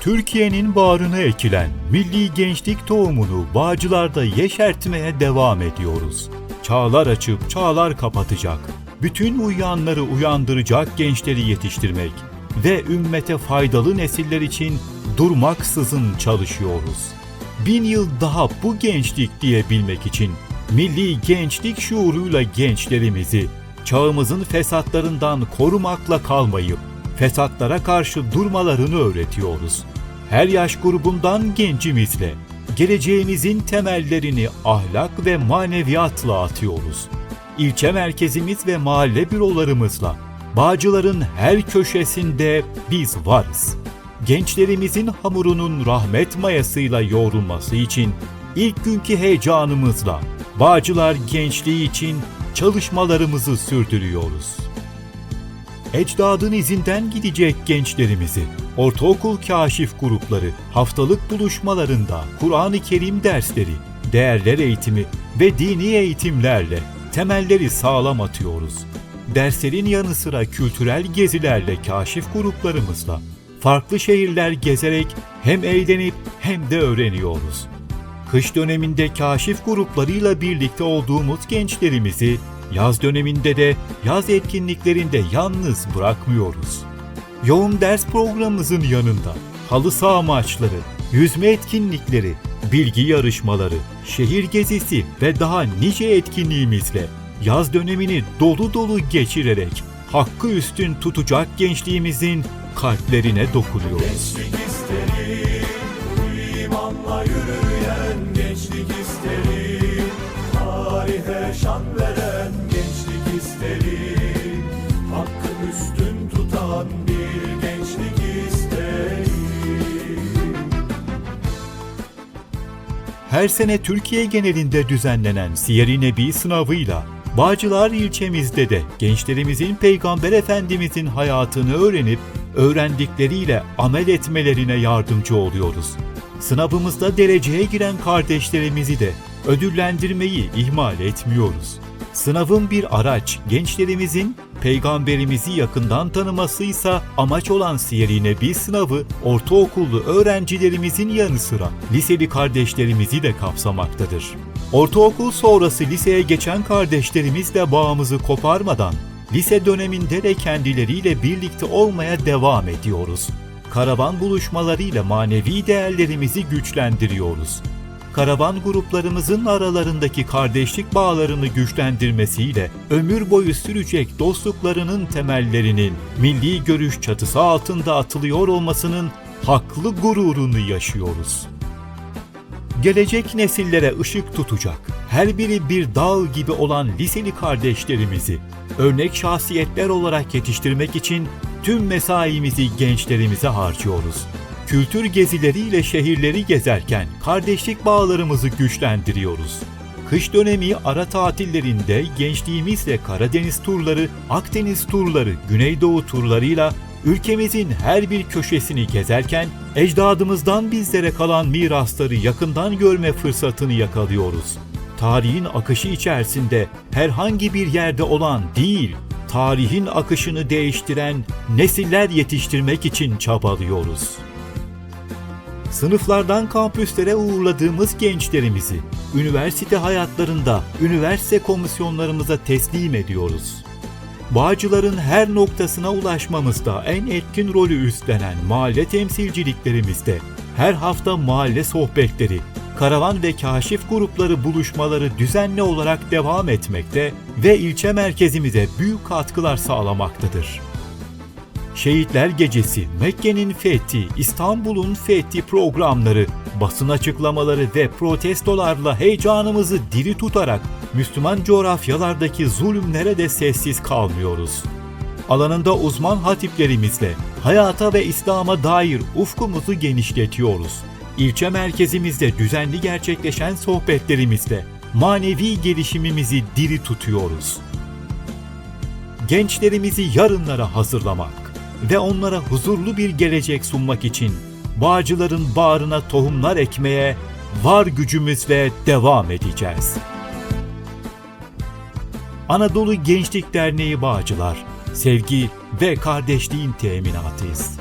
Türkiye'nin bağrına ekilen milli gençlik tohumunu bağcılarda yeşertmeye devam ediyoruz. Çağlar açıp çağlar kapatacak, bütün uyuyanları uyandıracak gençleri yetiştirmek ve ümmete faydalı nesiller için durmaksızın çalışıyoruz. Bin yıl daha bu gençlik diyebilmek için milli gençlik şuuruyla gençlerimizi çağımızın fesatlarından korumakla kalmayıp fesatlara karşı durmalarını öğretiyoruz. Her yaş grubundan gencimizle geleceğimizin temellerini ahlak ve maneviyatla atıyoruz. İlçe merkezimiz ve mahalle bürolarımızla Bağcıların her köşesinde biz varız. Gençlerimizin hamurunun rahmet mayasıyla yoğrulması için ilk günkü heyecanımızla Bağcılar gençliği için çalışmalarımızı sürdürüyoruz ecdadın izinden gidecek gençlerimizi, ortaokul kaşif grupları, haftalık buluşmalarında Kur'an-ı Kerim dersleri, değerler eğitimi ve dini eğitimlerle temelleri sağlam atıyoruz. Derslerin yanı sıra kültürel gezilerle kaşif gruplarımızla farklı şehirler gezerek hem eğlenip hem de öğreniyoruz. Kış döneminde kaşif gruplarıyla birlikte olduğumuz gençlerimizi yaz döneminde de yaz etkinliklerinde yalnız bırakmıyoruz. Yoğun ders programımızın yanında halı saha maçları, yüzme etkinlikleri, bilgi yarışmaları, şehir gezisi ve daha nice etkinliğimizle yaz dönemini dolu dolu geçirerek hakkı üstün tutacak gençliğimizin kalplerine dokunuyoruz. Gençlik isterim, Her sene Türkiye genelinde düzenlenen Siyer-i Nebi sınavıyla Bağcılar ilçemizde de gençlerimizin Peygamber Efendimizin hayatını öğrenip öğrendikleriyle amel etmelerine yardımcı oluyoruz. Sınavımızda dereceye giren kardeşlerimizi de ödüllendirmeyi ihmal etmiyoruz. Sınavın bir araç, gençlerimizin peygamberimizi yakından tanımasıysa amaç olan Siyer-i Nebi sınavı ortaokullu öğrencilerimizin yanı sıra liseli kardeşlerimizi de kapsamaktadır. Ortaokul sonrası liseye geçen kardeşlerimizle bağımızı koparmadan lise döneminde de kendileriyle birlikte olmaya devam ediyoruz. Karavan buluşmalarıyla manevi değerlerimizi güçlendiriyoruz karavan gruplarımızın aralarındaki kardeşlik bağlarını güçlendirmesiyle ömür boyu sürecek dostluklarının temellerinin milli görüş çatısı altında atılıyor olmasının haklı gururunu yaşıyoruz. Gelecek nesillere ışık tutacak, her biri bir dağ gibi olan liseli kardeşlerimizi örnek şahsiyetler olarak yetiştirmek için tüm mesaimizi gençlerimize harcıyoruz kültür gezileriyle şehirleri gezerken kardeşlik bağlarımızı güçlendiriyoruz. Kış dönemi ara tatillerinde gençliğimizle Karadeniz turları, Akdeniz turları, Güneydoğu turlarıyla ülkemizin her bir köşesini gezerken ecdadımızdan bizlere kalan mirasları yakından görme fırsatını yakalıyoruz. Tarihin akışı içerisinde herhangi bir yerde olan değil, tarihin akışını değiştiren nesiller yetiştirmek için çabalıyoruz sınıflardan kampüslere uğurladığımız gençlerimizi üniversite hayatlarında üniversite komisyonlarımıza teslim ediyoruz. Bağcıların her noktasına ulaşmamızda en etkin rolü üstlenen mahalle temsilciliklerimizde her hafta mahalle sohbetleri, karavan ve kaşif grupları buluşmaları düzenli olarak devam etmekte ve ilçe merkezimize büyük katkılar sağlamaktadır. Şehitler Gecesi, Mekke'nin fethi, İstanbul'un fethi programları, basın açıklamaları ve protestolarla heyecanımızı diri tutarak Müslüman coğrafyalardaki zulümlere de sessiz kalmıyoruz. Alanında uzman hatiplerimizle hayata ve İslam'a dair ufkumuzu genişletiyoruz. İlçe merkezimizde düzenli gerçekleşen sohbetlerimizle manevi gelişimimizi diri tutuyoruz. Gençlerimizi yarınlara hazırlamak, ve onlara huzurlu bir gelecek sunmak için bağcıların bağrına tohumlar ekmeye var gücümüzle devam edeceğiz. Anadolu Gençlik Derneği Bağcılar, sevgi ve kardeşliğin teminatıyız.